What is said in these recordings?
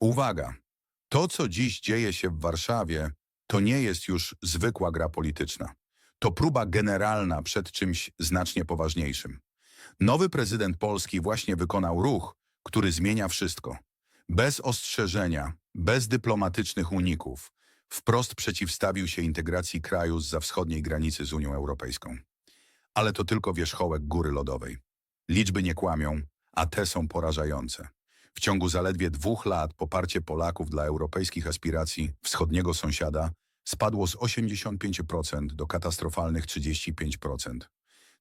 Uwaga! To, co dziś dzieje się w Warszawie, to nie jest już zwykła gra polityczna. To próba generalna przed czymś znacznie poważniejszym. Nowy prezydent Polski właśnie wykonał ruch, który zmienia wszystko. Bez ostrzeżenia, bez dyplomatycznych uników, wprost przeciwstawił się integracji kraju z wschodniej granicy z Unią Europejską. Ale to tylko wierzchołek góry lodowej. Liczby nie kłamią, a te są porażające. W ciągu zaledwie dwóch lat poparcie Polaków dla europejskich aspiracji wschodniego sąsiada spadło z 85% do katastrofalnych 35%.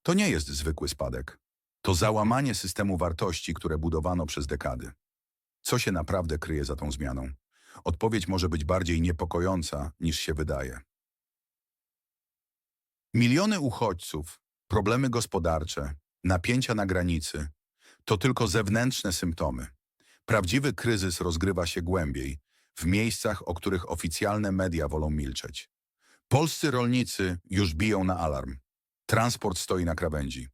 To nie jest zwykły spadek. To załamanie systemu wartości, które budowano przez dekady. Co się naprawdę kryje za tą zmianą? Odpowiedź może być bardziej niepokojąca niż się wydaje. Miliony uchodźców, problemy gospodarcze, napięcia na granicy to tylko zewnętrzne symptomy. Prawdziwy kryzys rozgrywa się głębiej, w miejscach, o których oficjalne media wolą milczeć. Polscy rolnicy już biją na alarm. Transport stoi na krawędzi.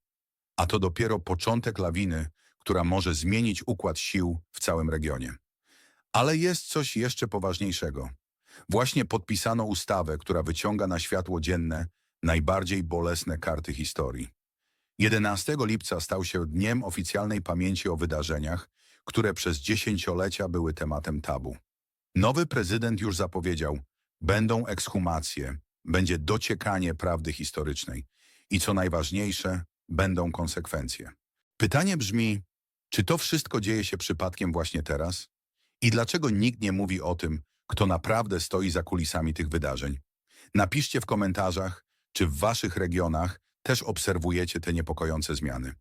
A to dopiero początek lawiny, która może zmienić układ sił w całym regionie. Ale jest coś jeszcze poważniejszego. Właśnie podpisano ustawę, która wyciąga na światło dzienne najbardziej bolesne karty historii. 11 lipca stał się dniem oficjalnej pamięci o wydarzeniach, które przez dziesięciolecia były tematem tabu. Nowy prezydent już zapowiedział, będą ekshumacje, będzie dociekanie prawdy historycznej i co najważniejsze, będą konsekwencje. Pytanie brzmi, czy to wszystko dzieje się przypadkiem właśnie teraz? I dlaczego nikt nie mówi o tym, kto naprawdę stoi za kulisami tych wydarzeń? Napiszcie w komentarzach, czy w waszych regionach też obserwujecie te niepokojące zmiany.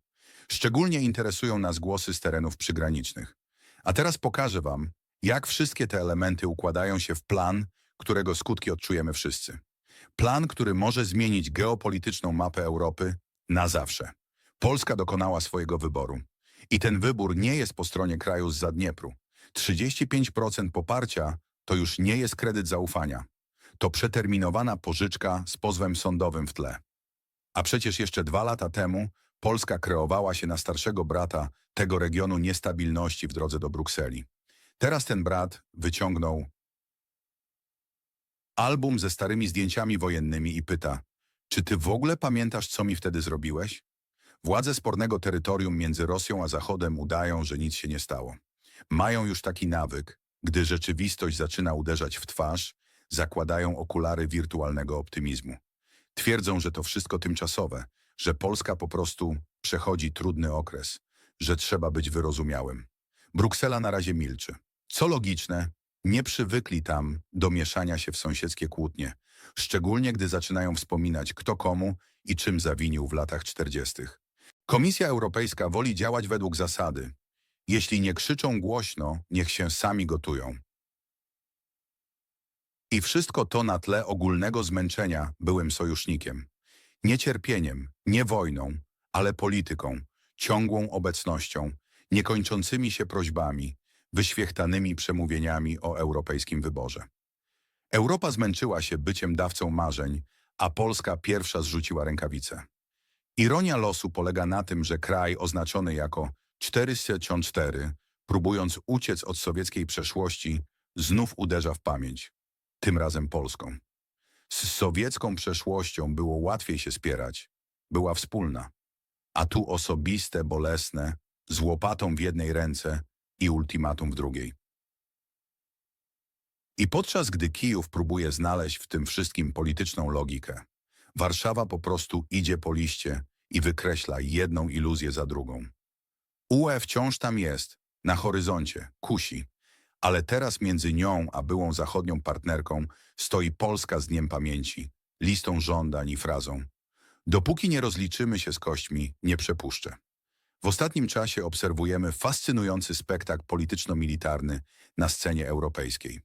Szczególnie interesują nas głosy z terenów przygranicznych. A teraz pokażę wam, jak wszystkie te elementy układają się w plan, którego skutki odczujemy wszyscy. Plan, który może zmienić geopolityczną mapę Europy na zawsze. Polska dokonała swojego wyboru. I ten wybór nie jest po stronie kraju z Zadniepru. 35% poparcia to już nie jest kredyt zaufania. To przeterminowana pożyczka z pozwem sądowym w tle. A przecież jeszcze dwa lata temu Polska kreowała się na starszego brata tego regionu niestabilności w drodze do Brukseli. Teraz ten brat wyciągnął album ze starymi zdjęciami wojennymi i pyta, czy ty w ogóle pamiętasz, co mi wtedy zrobiłeś? Władze spornego terytorium między Rosją a Zachodem udają, że nic się nie stało. Mają już taki nawyk, gdy rzeczywistość zaczyna uderzać w twarz, zakładają okulary wirtualnego optymizmu. Twierdzą, że to wszystko tymczasowe, że Polska po prostu przechodzi trudny okres, że trzeba być wyrozumiałym. Bruksela na razie milczy. Co logiczne, nie przywykli tam do mieszania się w sąsiedzkie kłótnie, szczególnie gdy zaczynają wspominać kto komu i czym zawinił w latach 40. Komisja Europejska woli działać według zasady. Jeśli nie krzyczą głośno, niech się sami gotują. I wszystko to na tle ogólnego zmęczenia byłym sojusznikiem. Nie cierpieniem, nie wojną, ale polityką, ciągłą obecnością, niekończącymi się prośbami, wyświechtanymi przemówieniami o europejskim wyborze. Europa zmęczyła się byciem dawcą marzeń, a Polska pierwsza zrzuciła rękawice. Ironia losu polega na tym, że kraj oznaczony jako 404, próbując uciec od sowieckiej przeszłości, znów uderza w pamięć, tym razem polską. Z sowiecką przeszłością było łatwiej się spierać, była wspólna. A tu osobiste, bolesne, z łopatą w jednej ręce i ultimatum w drugiej. I podczas gdy Kijów próbuje znaleźć w tym wszystkim polityczną logikę, Warszawa po prostu idzie po liście i wykreśla jedną iluzję za drugą. UE wciąż tam jest, na horyzoncie, kusi, ale teraz między nią a byłą zachodnią partnerką stoi Polska z Dniem Pamięci, listą żądań i frazą Dopóki nie rozliczymy się z kośćmi, nie przepuszczę. W ostatnim czasie obserwujemy fascynujący spektakl polityczno-militarny na scenie europejskiej.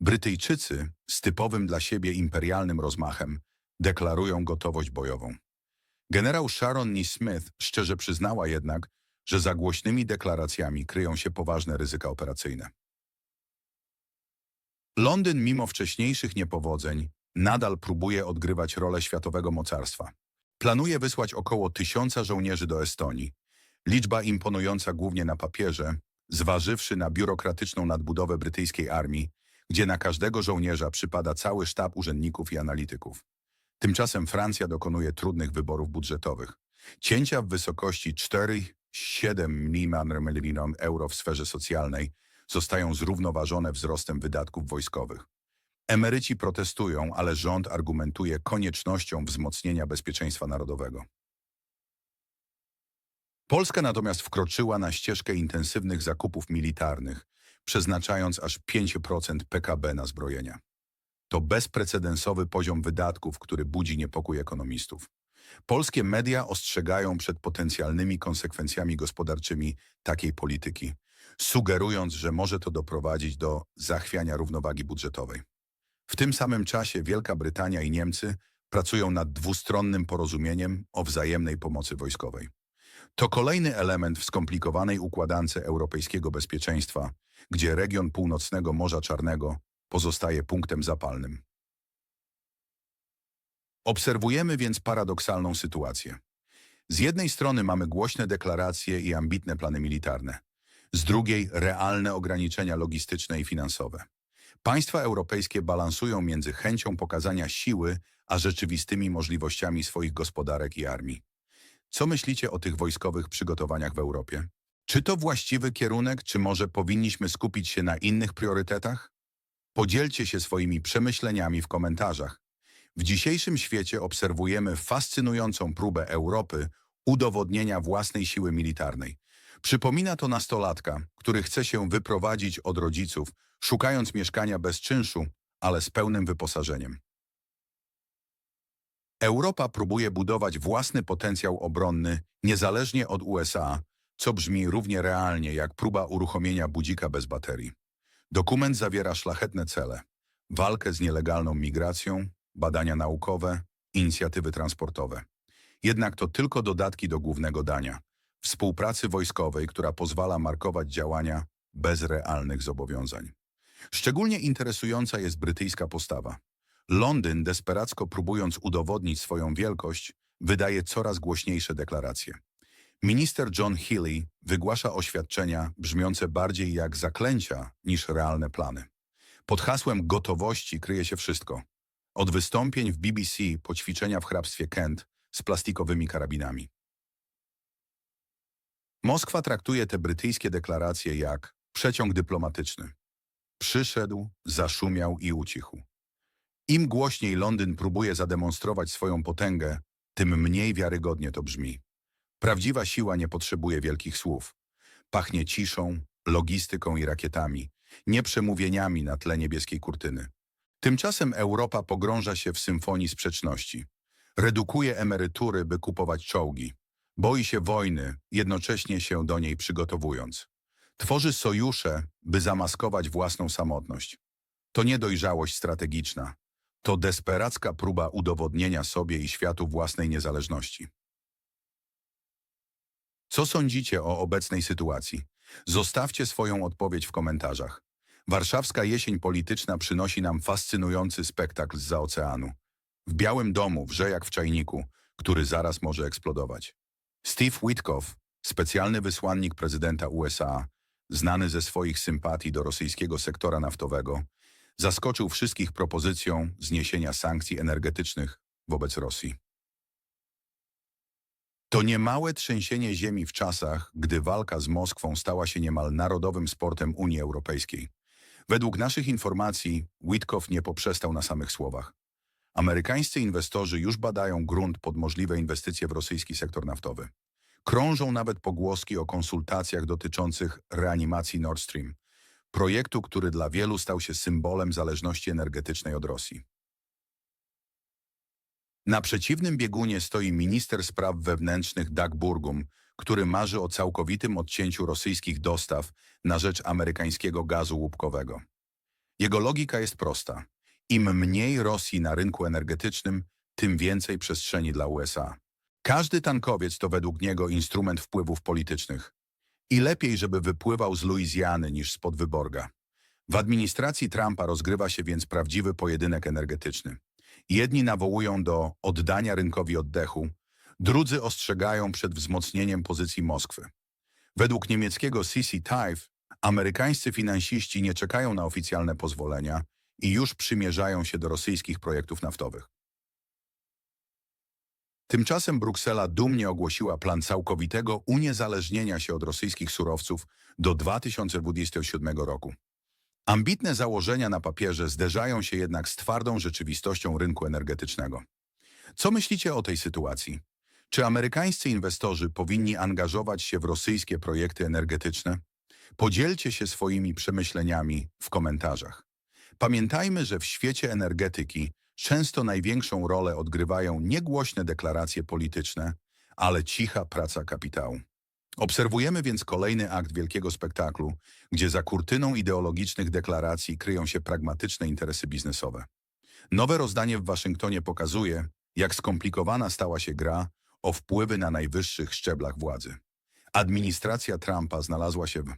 Brytyjczycy z typowym dla siebie imperialnym rozmachem deklarują gotowość bojową. Generał Sharon Nee Smith szczerze przyznała jednak, że za głośnymi deklaracjami kryją się poważne ryzyka operacyjne. Londyn mimo wcześniejszych niepowodzeń nadal próbuje odgrywać rolę światowego mocarstwa. Planuje wysłać około tysiąca żołnierzy do Estonii. Liczba imponująca głównie na papierze, zważywszy na biurokratyczną nadbudowę brytyjskiej armii, gdzie na każdego żołnierza przypada cały sztab urzędników i analityków. Tymczasem Francja dokonuje trudnych wyborów budżetowych. Cięcia w wysokości 4,7 milionów euro w sferze socjalnej zostają zrównoważone wzrostem wydatków wojskowych. Emeryci protestują, ale rząd argumentuje koniecznością wzmocnienia bezpieczeństwa narodowego. Polska natomiast wkroczyła na ścieżkę intensywnych zakupów militarnych, przeznaczając aż 5% PKB na zbrojenia. To bezprecedensowy poziom wydatków, który budzi niepokój ekonomistów. Polskie media ostrzegają przed potencjalnymi konsekwencjami gospodarczymi takiej polityki, sugerując, że może to doprowadzić do zachwiania równowagi budżetowej. W tym samym czasie Wielka Brytania i Niemcy pracują nad dwustronnym porozumieniem o wzajemnej pomocy wojskowej. To kolejny element w skomplikowanej układance europejskiego bezpieczeństwa, gdzie region północnego Morza Czarnego pozostaje punktem zapalnym. Obserwujemy więc paradoksalną sytuację. Z jednej strony mamy głośne deklaracje i ambitne plany militarne, z drugiej realne ograniczenia logistyczne i finansowe. Państwa europejskie balansują między chęcią pokazania siły, a rzeczywistymi możliwościami swoich gospodarek i armii. Co myślicie o tych wojskowych przygotowaniach w Europie? Czy to właściwy kierunek, czy może powinniśmy skupić się na innych priorytetach? Podzielcie się swoimi przemyśleniami w komentarzach. W dzisiejszym świecie obserwujemy fascynującą próbę Europy udowodnienia własnej siły militarnej. Przypomina to nastolatka, który chce się wyprowadzić od rodziców, szukając mieszkania bez czynszu, ale z pełnym wyposażeniem. Europa próbuje budować własny potencjał obronny niezależnie od USA, co brzmi równie realnie jak próba uruchomienia budzika bez baterii. Dokument zawiera szlachetne cele. Walkę z nielegalną migracją, badania naukowe, inicjatywy transportowe. Jednak to tylko dodatki do głównego dania. Współpracy wojskowej, która pozwala markować działania bez realnych zobowiązań. Szczególnie interesująca jest brytyjska postawa. Londyn, desperacko próbując udowodnić swoją wielkość, wydaje coraz głośniejsze deklaracje. Minister John Healey wygłasza oświadczenia brzmiące bardziej jak zaklęcia niż realne plany. Pod hasłem gotowości kryje się wszystko. Od wystąpień w BBC po ćwiczenia w hrabstwie Kent z plastikowymi karabinami. Moskwa traktuje te brytyjskie deklaracje jak przeciąg dyplomatyczny. Przyszedł, zaszumiał i ucichł. Im głośniej Londyn próbuje zademonstrować swoją potęgę, tym mniej wiarygodnie to brzmi. Prawdziwa siła nie potrzebuje wielkich słów. Pachnie ciszą, logistyką i rakietami, nie przemówieniami na tle niebieskiej kurtyny. Tymczasem Europa pogrąża się w symfonii sprzeczności. Redukuje emerytury, by kupować czołgi. Boi się wojny, jednocześnie się do niej przygotowując. Tworzy sojusze, by zamaskować własną samotność. To nie dojrzałość strategiczna. To desperacka próba udowodnienia sobie i światu własnej niezależności. Co sądzicie o obecnej sytuacji? Zostawcie swoją odpowiedź w komentarzach. Warszawska jesień polityczna przynosi nam fascynujący spektakl z oceanu. W Białym Domu wrze jak w czajniku, który zaraz może eksplodować. Steve Witkoff, specjalny wysłannik prezydenta USA, znany ze swoich sympatii do rosyjskiego sektora naftowego, zaskoczył wszystkich propozycją zniesienia sankcji energetycznych wobec Rosji. To niemałe trzęsienie ziemi w czasach, gdy walka z Moskwą stała się niemal narodowym sportem Unii Europejskiej. Według naszych informacji Witkow nie poprzestał na samych słowach. Amerykańscy inwestorzy już badają grunt pod możliwe inwestycje w rosyjski sektor naftowy. Krążą nawet pogłoski o konsultacjach dotyczących reanimacji Nord Stream, projektu, który dla wielu stał się symbolem zależności energetycznej od Rosji. Na przeciwnym biegunie stoi minister spraw wewnętrznych Doug Burgum, który marzy o całkowitym odcięciu rosyjskich dostaw na rzecz amerykańskiego gazu łupkowego. Jego logika jest prosta. Im mniej Rosji na rynku energetycznym, tym więcej przestrzeni dla USA. Każdy tankowiec to według niego instrument wpływów politycznych. I lepiej, żeby wypływał z Luizjany niż spod Wyborga. W administracji Trumpa rozgrywa się więc prawdziwy pojedynek energetyczny. Jedni nawołują do oddania rynkowi oddechu, drudzy ostrzegają przed wzmocnieniem pozycji Moskwy. Według niemieckiego CC Taif Amerykańscy finansiści nie czekają na oficjalne pozwolenia i już przymierzają się do rosyjskich projektów naftowych. Tymczasem Bruksela dumnie ogłosiła plan całkowitego uniezależnienia się od rosyjskich surowców do 2027 roku. Ambitne założenia na papierze zderzają się jednak z twardą rzeczywistością rynku energetycznego. Co myślicie o tej sytuacji? Czy amerykańscy inwestorzy powinni angażować się w rosyjskie projekty energetyczne? Podzielcie się swoimi przemyśleniami w komentarzach. Pamiętajmy, że w świecie energetyki często największą rolę odgrywają nie głośne deklaracje polityczne, ale cicha praca kapitału. Obserwujemy więc kolejny akt wielkiego spektaklu, gdzie za kurtyną ideologicznych deklaracji kryją się pragmatyczne interesy biznesowe. Nowe rozdanie w Waszyngtonie pokazuje, jak skomplikowana stała się gra o wpływy na najwyższych szczeblach władzy. Administracja Trumpa znalazła się w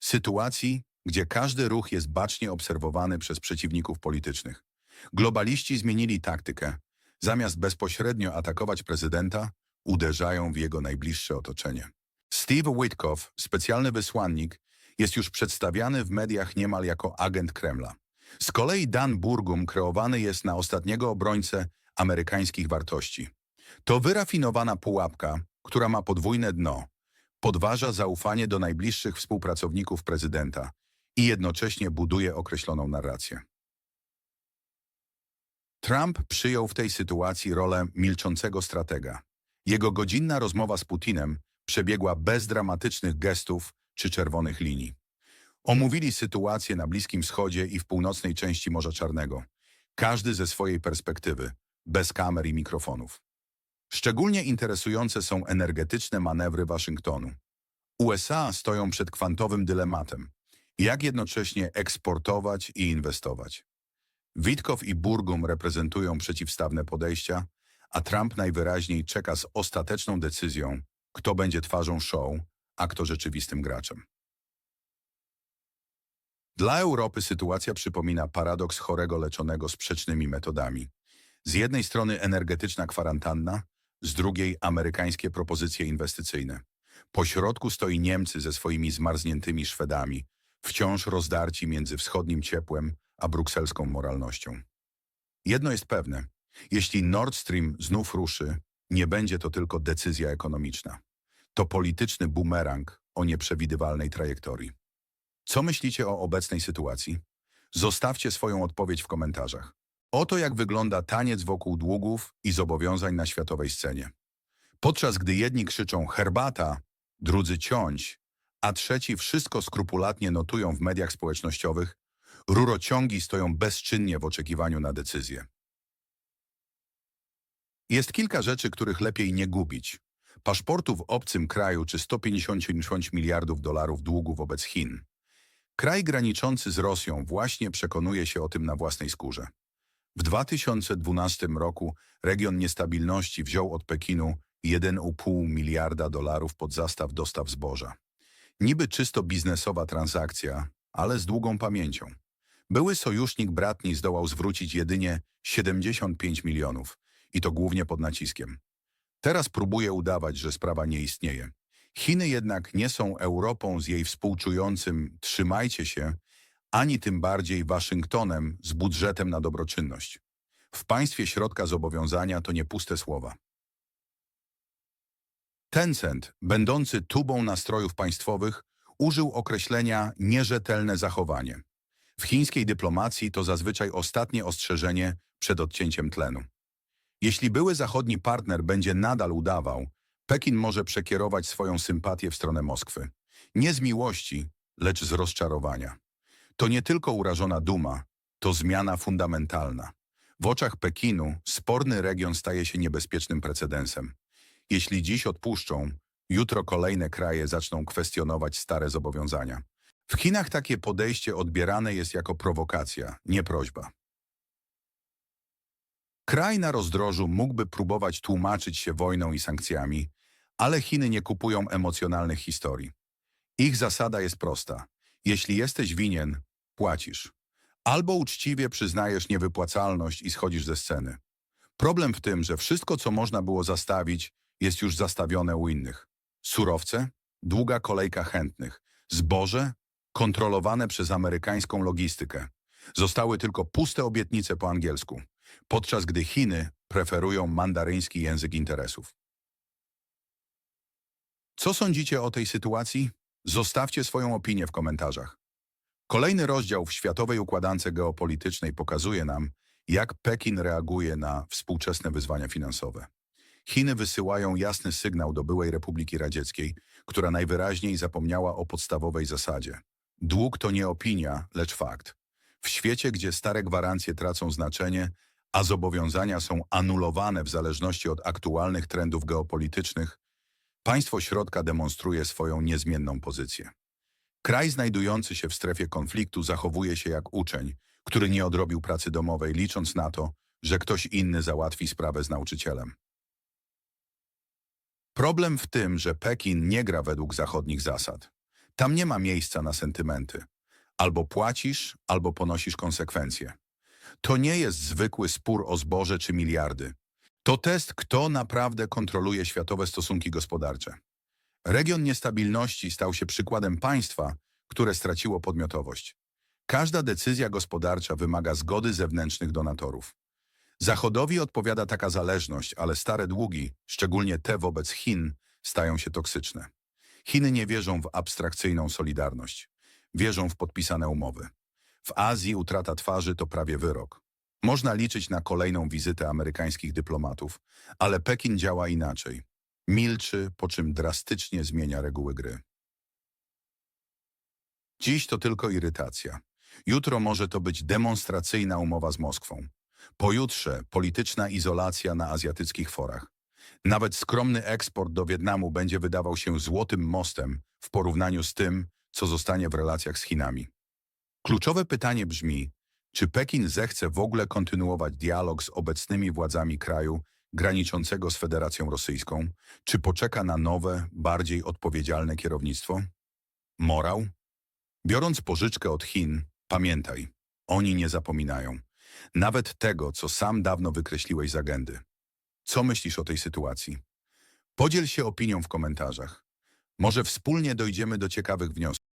sytuacji, gdzie każdy ruch jest bacznie obserwowany przez przeciwników politycznych. Globaliści zmienili taktykę. Zamiast bezpośrednio atakować prezydenta, uderzają w jego najbliższe otoczenie. Steve Witkoff, specjalny wysłannik, jest już przedstawiany w mediach niemal jako agent Kremla. Z kolei Dan Burgum kreowany jest na ostatniego obrońcę amerykańskich wartości. To wyrafinowana pułapka, która ma podwójne dno. Podważa zaufanie do najbliższych współpracowników prezydenta i jednocześnie buduje określoną narrację. Trump przyjął w tej sytuacji rolę milczącego stratega. Jego godzinna rozmowa z Putinem przebiegła bez dramatycznych gestów czy czerwonych linii. Omówili sytuację na Bliskim Wschodzie i w północnej części Morza Czarnego. Każdy ze swojej perspektywy, bez kamer i mikrofonów. Szczególnie interesujące są energetyczne manewry Waszyngtonu. USA stoją przed kwantowym dylematem. Jak jednocześnie eksportować i inwestować? Witkow i Burgum reprezentują przeciwstawne podejścia, a Trump najwyraźniej czeka z ostateczną decyzją, kto będzie twarzą show, a kto rzeczywistym graczem. Dla Europy sytuacja przypomina paradoks chorego leczonego sprzecznymi metodami. Z jednej strony energetyczna kwarantanna, z drugiej amerykańskie propozycje inwestycyjne. Po środku stoi Niemcy ze swoimi zmarzniętymi Szwedami, wciąż rozdarci między wschodnim ciepłem a brukselską moralnością. Jedno jest pewne, jeśli Nord Stream znów ruszy, nie będzie to tylko decyzja ekonomiczna. To polityczny bumerang o nieprzewidywalnej trajektorii. Co myślicie o obecnej sytuacji? Zostawcie swoją odpowiedź w komentarzach. Oto jak wygląda taniec wokół długów i zobowiązań na światowej scenie. Podczas gdy jedni krzyczą herbata, drudzy ciąć, a trzeci wszystko skrupulatnie notują w mediach społecznościowych, rurociągi stoją bezczynnie w oczekiwaniu na decyzję. Jest kilka rzeczy, których lepiej nie gubić. Paszportu w obcym kraju czy 150 miliardów dolarów długu wobec Chin. Kraj graniczący z Rosją właśnie przekonuje się o tym na własnej skórze. W 2012 roku region niestabilności wziął od Pekinu 1,5 miliarda dolarów pod zastaw dostaw zboża. Niby czysto biznesowa transakcja, ale z długą pamięcią. Były sojusznik bratni zdołał zwrócić jedynie 75 milionów i to głównie pod naciskiem. Teraz próbuje udawać, że sprawa nie istnieje. Chiny jednak nie są Europą z jej współczującym trzymajcie się, ani tym bardziej Waszyngtonem z budżetem na dobroczynność. W państwie środka zobowiązania to nie puste słowa. Tencent, będący tubą nastrojów państwowych, użył określenia nierzetelne zachowanie. W chińskiej dyplomacji to zazwyczaj ostatnie ostrzeżenie przed odcięciem tlenu. Jeśli były zachodni partner będzie nadal udawał, Pekin może przekierować swoją sympatię w stronę Moskwy. Nie z miłości, lecz z rozczarowania. To nie tylko urażona duma, to zmiana fundamentalna. W oczach Pekinu sporny region staje się niebezpiecznym precedensem. Jeśli dziś odpuszczą, jutro kolejne kraje zaczną kwestionować stare zobowiązania. W Chinach takie podejście odbierane jest jako prowokacja, nie prośba. Kraj na rozdrożu mógłby próbować tłumaczyć się wojną i sankcjami, ale Chiny nie kupują emocjonalnych historii. Ich zasada jest prosta. Jeśli jesteś winien, płacisz. Albo uczciwie przyznajesz niewypłacalność i schodzisz ze sceny. Problem w tym, że wszystko, co można było zastawić, jest już zastawione u innych. Surowce, długa kolejka chętnych, zboże kontrolowane przez amerykańską logistykę. Zostały tylko puste obietnice po angielsku, podczas gdy Chiny preferują mandaryński język interesów. Co sądzicie o tej sytuacji? Zostawcie swoją opinię w komentarzach. Kolejny rozdział w światowej układance geopolitycznej pokazuje nam, jak Pekin reaguje na współczesne wyzwania finansowe. Chiny wysyłają jasny sygnał do byłej Republiki Radzieckiej, która najwyraźniej zapomniała o podstawowej zasadzie. Dług to nie opinia, lecz fakt. W świecie, gdzie stare gwarancje tracą znaczenie, a zobowiązania są anulowane w zależności od aktualnych trendów geopolitycznych, państwo środka demonstruje swoją niezmienną pozycję. Kraj znajdujący się w strefie konfliktu zachowuje się jak uczeń, który nie odrobił pracy domowej, licząc na to, że ktoś inny załatwi sprawę z nauczycielem. Problem w tym, że Pekin nie gra według zachodnich zasad. Tam nie ma miejsca na sentymenty. Albo płacisz, albo ponosisz konsekwencje. To nie jest zwykły spór o zboże czy miliardy. To test, kto naprawdę kontroluje światowe stosunki gospodarcze. Region niestabilności stał się przykładem państwa, które straciło podmiotowość. Każda decyzja gospodarcza wymaga zgody zewnętrznych donatorów. Zachodowi odpowiada taka zależność, ale stare długi, szczególnie te wobec Chin, stają się toksyczne. Chiny nie wierzą w abstrakcyjną solidarność. Wierzą w podpisane umowy. W Azji utrata twarzy to prawie wyrok. Można liczyć na kolejną wizytę amerykańskich dyplomatów, ale Pekin działa inaczej. Milczy, po czym drastycznie zmienia reguły gry. Dziś to tylko irytacja. Jutro może to być demonstracyjna umowa z Moskwą. Pojutrze polityczna izolacja na azjatyckich forach. Nawet skromny eksport do Wietnamu będzie wydawał się złotym mostem w porównaniu z tym, co zostanie w relacjach z Chinami. Kluczowe pytanie brzmi, czy Pekin zechce w ogóle kontynuować dialog z obecnymi władzami kraju graniczącego z Federacją Rosyjską, czy poczeka na nowe, bardziej odpowiedzialne kierownictwo? Morał? Biorąc pożyczkę od Chin, pamiętaj, oni nie zapominają. Nawet tego, co sam dawno wykreśliłeś z agendy. Co myślisz o tej sytuacji? Podziel się opinią w komentarzach. Może wspólnie dojdziemy do ciekawych wniosków.